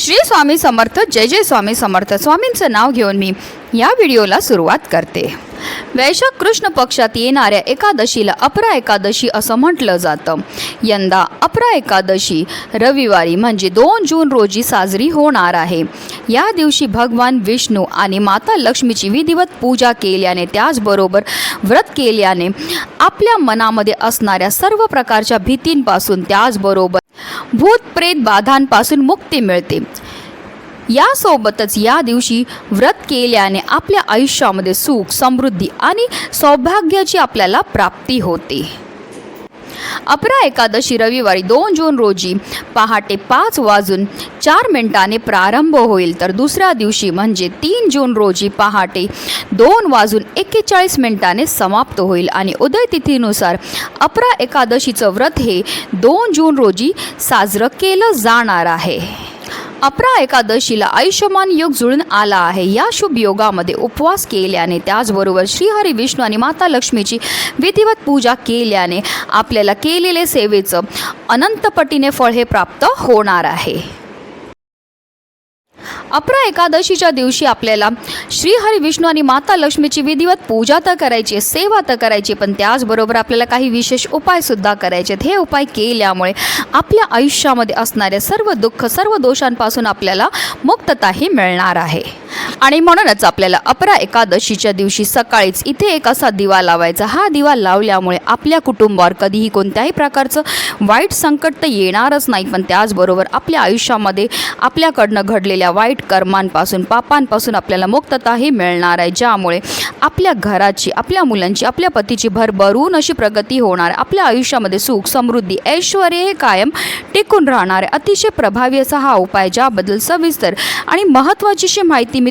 श्री स्वामी समर्थ जय जय स्वामी समर्थ. स्वामींचं नाव घेऊन मी या व्हिडिओला सुरुवात करते. वैशाख कृष्ण पक्षात येणाऱ्या एकादशीला अपरा एकादशी असं म्हटलं जातं. यंदा अपरा एकादशी रविवारी म्हणजे दोन जून रोजी साजरी होणार आहे. या दिवशी भगवान विष्णू आणि माता लक्ष्मीची विधिवत पूजा केल्याने त्याचबरोबर व्रत केल्याने आपल्या मनामध्ये असणाऱ्या सर्व प्रकारच्या भीतींपासून त्याचबरोबर भूत प्रेत बाधांपासून मुक्ती मिळते. यासोबतच या दिवशी व्रत केल्याने आपल्या आयुष्यामध्ये सुख समृद्धी आणि सौभाग्याची आपल्याला प्राप्ती होते. अपरा एकादशी रविवारी दोन जून रोजी पहाटे पाच वाजून चार मिनिटाने प्रारंभ होईल. तर दुसऱ्या दिवशी म्हणजे तीन जून रोजी पहाटे दोन वाजून एक्केचाळीस मिनिटाने समाप्त होईल आणि उदयतिथीनुसार अपरा एकादशीचं व्रत हे दोन जून रोजी साजरं केलं जाणार आहे. अपरा एकादशीला आयुष्यमान योग जुळून आला आहे. या शुभ योगामध्ये उपवास केल्याने त्याचबरोबर श्रीहरी विष्णू आणि माता लक्ष्मीची विधिवत पूजा केल्याने आपल्याला केलेले सेवेचं अनंतपटीने फळ हे प्राप्त होणार आहे. अपरा एकादशीच्या दिवशी आपल्याला श्रीहरी विष्णू आणि माता लक्ष्मीची विधिवत पूजा तर करायची आहे, सेवा तर करायची पण त्याचबरोबर आपल्याला काही विशेष उपायसुद्धा करायचे आहेत. हे उपाय केल्यामुळे आपल्या आयुष्यामध्ये असणाऱ्या सर्व दुःख सर्व दोषांपासून आपल्याला मुक्तताही मिळणार आहे. आणि म्हणूनच आपल्याला अपरा एकादशीच्या दिवशी सकाळीच इथे एक असा दिवा लावायचा. हा दिवा लावल्यामुळे आपल्या कुटुंबावर कधीही कोणत्याही प्रकारचं वाईट संकट तर येणारच नाही पण त्याचबरोबर आपल्या आयुष्यामध्ये आपल्याकडनं घडलेल्या वाईट कर्मांपासून पापांपासून आपल्याला मुक्तताही मिळणार आहे. ज्यामुळे आपल्या घराची आपल्या मुलांची आपल्या पतीची भरभरून अशी प्रगती होणार. आपल्या आयुष्यामध्ये सुख समृद्धी ऐश्वर हे कायम टिकून राहणार आहे. अतिशय प्रभावी असा हा उपाय ज्याबद्दल सविस्तर आणि महत्त्वाची अशी माहिती मी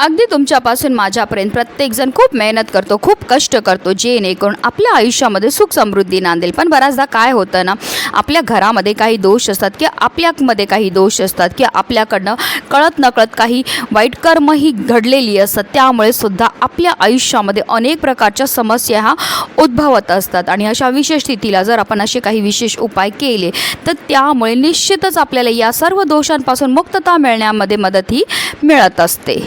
अगदी तुमच्यापासून माझ्यापर्यंत प्रत्येकजण खूप मेहनत करतो खूप कष्ट करतो जेणेकरून आपल्या आयुष्यामध्ये सुख समृद्धी नांदेल. पण बऱ्याचदा काय होतं ना आपल्या घरामध्ये काही दोष असतात किंवा आपल्यामध्ये काही दोष असतात किंवा आपल्याकडनं कळत नकळत काही वाईट कर्म ही घडलेली असतात. त्यामुळे सुद्धा आपल्या आयुष्यामध्ये अनेक प्रकारच्या समस्या ह्या उद्भवत असतात. आणि अशा विशेष स्थितीला जर आपण असे काही विशेष उपाय केले तर त्यामुळे निश्चितच आपल्याला या सर्व दोषांपासून मुक्तता मिळण्यामध्ये मदत ही मिळत असते.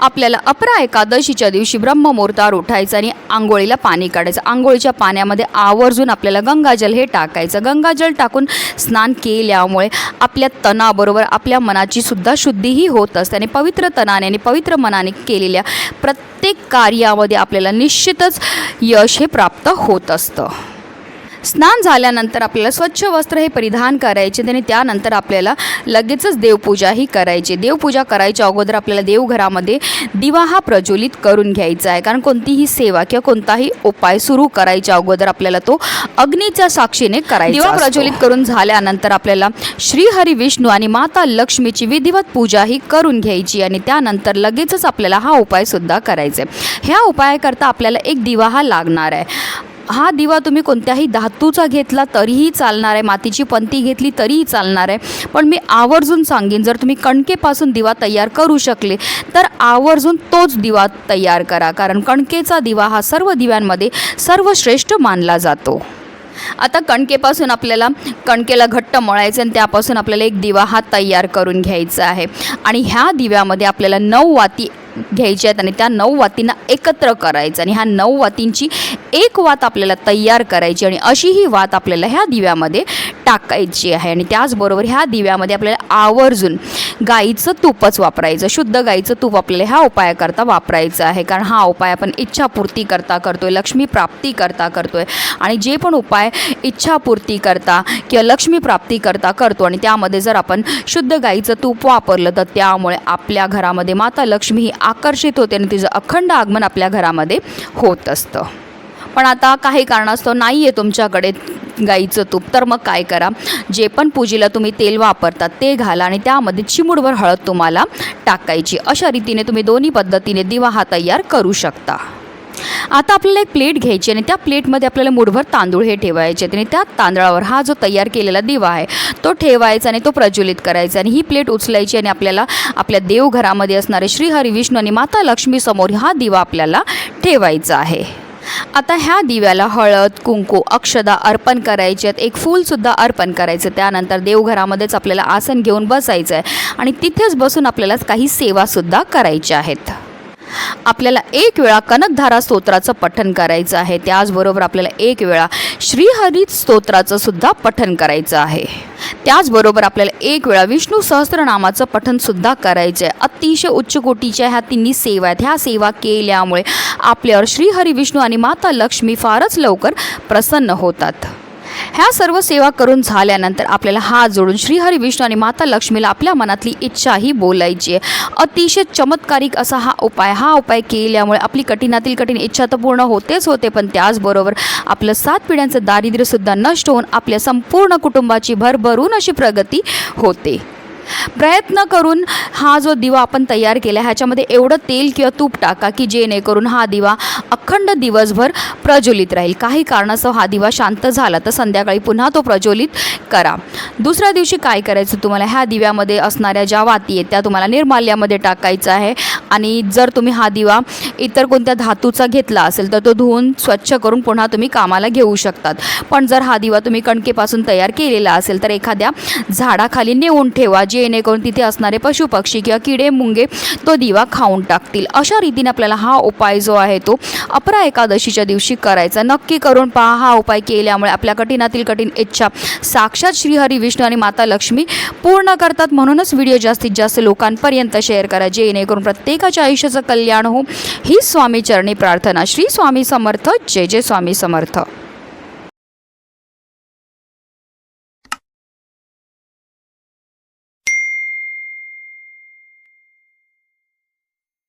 आपल्याला अपरा एकादशीच्या दिवशी ब्रह्ममुहूर्तावर उठायचं आणि आंघोळीला पाणी काढायचं. आंघोळीच्या पाण्यामध्ये आवर्जून आपल्याला गंगाजल हे टाकायचं. गंगाजल टाकून स्नान केल्यामुळे आपल्या तणाबरोबर आपल्या मनाची सुद्धा शुद्धीही होत असते आणि पवित्र तणाने आणि पवित्र मनाने केलेल्या प्रत्येक कार्यामध्ये आपल्याला निश्चितच यश हे प्राप्त होत असतं. स्नान झाल्यानंतर आपल्याला स्वच्छ वस्त्र हे परिधान करायचे आणि त्यानंतर आपल्याला लगेचच देवपूजा ही करायची. देवपूजा करायच्या अगोदर आपल्याला देवघरामध्ये दिवा हा प्रज्वलित करून घ्यायचा आहे. कारण कोणतीही सेवा किंवा कोणताही उपाय सुरू करायच्या अगोदर आपल्याला तो अग्नीच्या साक्षीने करायचा दिवा प्रज्वलित करून झाल्यानंतर आपल्याला श्री हरी विष्णू आणि माता लक्ष्मीची विधिवत पूजा ही करून घ्यायची आणि त्यानंतर लगेचच आपल्याला हा उपाय सुद्धा करायचा आहे. ह्या उपायाकरता आपल्याला एक दिवा हा लागणार आहे. हा दिवा तुम्ही कोणत्याही धातूचा घेतला तरीही चालणार आहे. मातीची पंती घेतली तरीही चालणार आहे. पण मी आवर्जून सांगेन जर तुम्ही कणकेपासून दिवा तयार करू शकले तर आवर्जून तोच दिवा तयार करा. कारण कणकेचा दिवा हा सर्व दिव्यांमध्ये सर्वश्रेष्ठ मानला जातो. आता कणकेपासून आपल्याला कणकेला घट्ट मळायचं आणि त्यापासून आपल्याला एक दिवा हा तयार करून घ्यायचा आहे. आणि ह्या दिव्यामध्ये आपल्याला नऊ वाती घ्यायच्या आहेत आणि त्या नऊ वातींना एकत्र करायचं आणि ह्या नऊ वातींची एक वात आपल्याला तयार करायची आणि अशी ही वात आपल्याला ह्या दिव्यामध्ये टाकायची आहे. आणि त्याचबरोबर ह्या दिव्यामध्ये आपल्याला आवर्जून गाईचं तूपच वापरायचं. शुद्ध गाईचं तूप आपल्याला ह्या उपायाकरता वापरायचं आहे. कारण हा उपाय आपण इच्छापूर्ती करता करतो लक्ष्मी प्राप्ती करता करतो आहे आणि जे पण उपाय इच्छापूर्ती करता किंवा लक्ष्मी प्राप्ती करता करतो आणि त्यामध्ये जर आपण शुद्ध गाईचं तूप वापरलं तर त्यामुळे आपल्या घरामध्ये माता लक्ष्मी ही आकर्षित होते आणि तिचं अखंड आगमन आपल्या घरामध्ये होत असतं. पण आता काही कारणास्तव नाही आहे तुमच्याकडे. गाईचं तूप. तर मग काय करा जे पण पूजेला तुम्ही तेल वापरतात ते घाला आणि त्यामध्ये चिमूडभर हळद तुम्हाला टाकायची. अशा रीतीने तुम्ही दोन्ही पद्धतीने दिवा हा तयार करू शकता. आता आपल्याला एक प्लेट घ्यायची आणि त्या प्लेटमध्ये आपल्याला मुठभर तांदूळ हे ठेवायचे आणि त्या तांदळावर हा जो तयार केलेला दिवा आहे तो ठेवायचा आणि तो प्रज्वलित करायचा आणि ही प्लेट उचलायची आणि आपल्याला आपल्या देवघरामध्ये असणारे श्री हरी विष्णू आणि माता लक्ष्मीसमोर हा दिवा आपल्याला ठेवायचा आहे. आता ह्या दिव्याला हळद कुंकू अक्षदा अर्पण करायचे आहेत. एक फूलसुद्धा अर्पण करायचं त्यानंतर देवघरामध्येच आपल्याला आसन घेऊन बसायचं आहे. आणि तिथेच बसून आपल्याला काही सेवासुद्धा करायच्या आहेत. आपल्याला एक वेळा कनकधारा स्तोत्राचं पठण करायचं आहे. त्याचबरोबर आपल्याला एक वेळा श्रीहरी स्तोत्राचं सुद्धा पठण करायचं आहे. त्याचबरोबर आपल्याला एक वेळा विष्णू सहस्त्रनामाचं पठणसुद्धा करायचं आहे अतिशय उच्च कोटीच्या ह्या तिन्ही सेवा आहेत. ह्या सेवा केल्यामुळे आपल्यावर श्रीहरी विष्णू आणि माता लक्ष्मी फारच लवकर प्रसन्न होतात. ह्या सर्व सेवा करून झाल्यानंतर आपल्याला हात जोडून श्रीहरी विष्णू आणि माता लक्ष्मीला आपल्या मनातली इच्छाही बोलायची आहे. अतिशय चमत्कारिक असा हा उपाय हा उपाय केल्यामुळे आपली कठीणातील कठीण इच्छा तर पूर्ण होतेच होते पण त्याचबरोबर आपलं सात पिढ्यांचं दारिद्र्यसुद्धा नष्ट होऊन आपल्या संपूर्ण कुटुंबाची भरभरून अशी प्रगती होते. प्रयत्न करून हा जो दिवा आपण तयार केला ह्याच्यामध्ये एवढं तेल किंवा तूप टाका की जेणेकरून हा दिवा अखंड दिवसभर प्रज्वलित राहील. काही कारणास्तव हा दिवा शांत झाला तर संध्याकाळी पुन्हा तो प्रज्वलित करा. दुसऱ्या दिवशी काय करायचं तुम्हाला? ह्या दिव्यामध्ये असणाऱ्या ज्या वाती आहेत त्या तुम्हाला निर्माल्यामध्ये टाकायचं आहे. आणि जर तुम्ही हा दिवा इतर कोणत्या धातूचा घेतला असेल तर तो धुवून स्वच्छ करून पुन्हा तुम्ही कामाला घेऊ शकतात. पण जर हा दिवा तुम्ही कणकेपासून तयार केलेला असेल तर एखाद्या झाडाखाली नेऊन ठेवा जेणेकरून तिथे असणारे पशुपक्षी किंवा किडे मुंगे तो दिवा खाऊन टाकतील. अशा रीतीने आपल्याला हा उपाय जो आहे तो अपरा एकादशीच्या दिवशी करायचा. नक्की करून पहा हा उपाय केल्यामुळे आपल्या कठीणातील कठीण इच्छा साक्षात श्रीहरी विष्णू आणि माता लक्ष्मी पूर्ण करतात. म्हणूनच व्हिडिओ जास्तीत जास्त लोकांपर्यंत शेअर करा जेणेकरून प्रत्येकाच्या आयुष्याचं कल्याण हो ही स्वामी चरणी प्रार्थना. श्री स्वामी समर्थ. जय जय स्वामी समर्थ.